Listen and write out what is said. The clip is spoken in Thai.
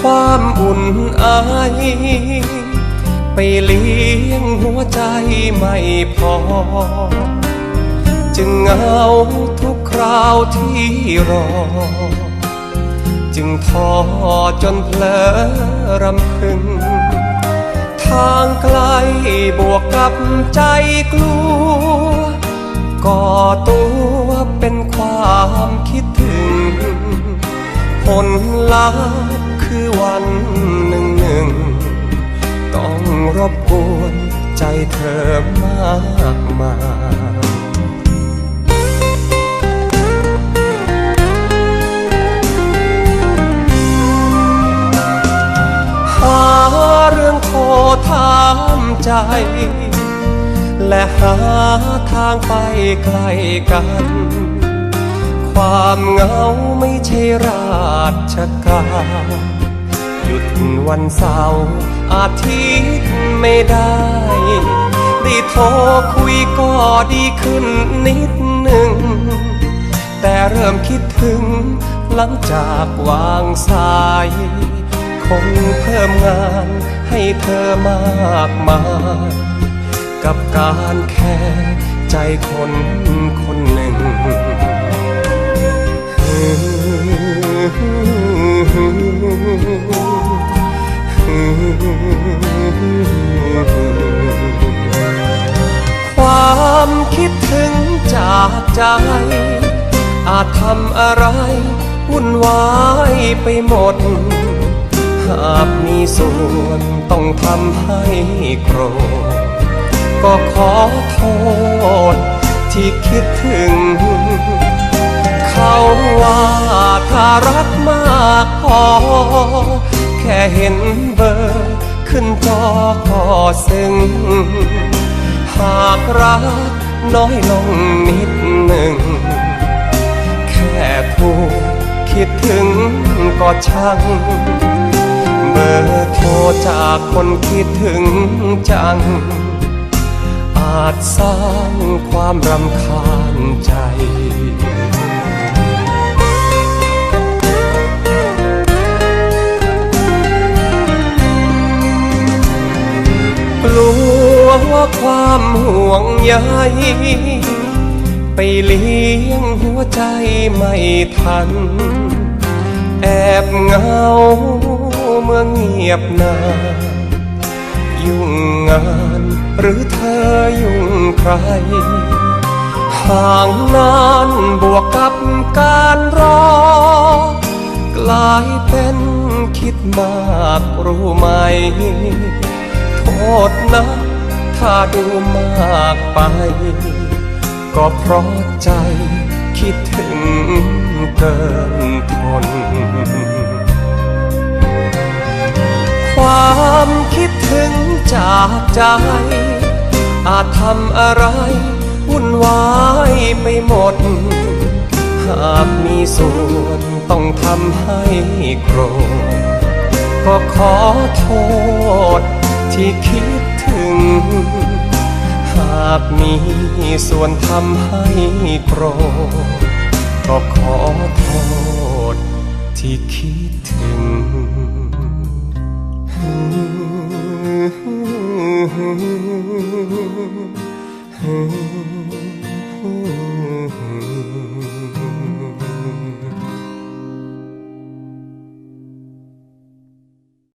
ความอุ่นไปเลี้ยงหัวใจไม่พอ จึงเหงาทุกคราวที่รอ จึงท้อจนเพลอรำพึง ทางไกลบวกกับใจกลัว ก่อตัวเป็นความคิดถึงผลลัพธ์ เธอมากมายหาเรื่องโทรถามใจ และหาทางไปไกลกัน ความเหงาไม่ใช่ราชการหยุดวันเสาร์อาทิตย์ไม่ได้ ได้โทรคุยก็ดีขึ้นนิดหนึ่ง แต่เริ่มคิดถึงหลังจากวางสาย คงเพิ่มงานให้เธอมากมายกับการแค่ใจคนคนหนึ่งคากใจ อาจทำอะไร วุ่นวายไปหมด หากมีส่วนต้องทำให้โกรธ ก็ขอโทษที่คิดถึง เขาว่าถ้ารักมากพอ แค่เห็นเบอร์ขึ้นจอก็ซึ้ง หากรัก น้อยลงนิดหนึ่ง แค่พูดคิดถึงก็ช่าง เบอร์โทรจากคนคิดถึงจัง อาจสร้างความรำคาญใจ วว่าความห่วงใยไปเลี้ยงหัวใจไม่ทัน แอบเหงาเมื่อเงียบนานยุ่งงานหรือเธอยุ่งใคร ห่างนานบวกกับการรอ กลายเป็นคิดมากรู้ไหม โทษนะ ถ้าดูมากไป ก็เพราะใจคิดถึงเกินทน ความคิดถึงจากใจ อาจทำอะไร วุ่นวายไปหมด หากมีส่วนต้องทำให้โกรธ ก็ขอโทษที่คิด หากมีส่วนทำให้โกรธก็ขอโทษที่คิดถึง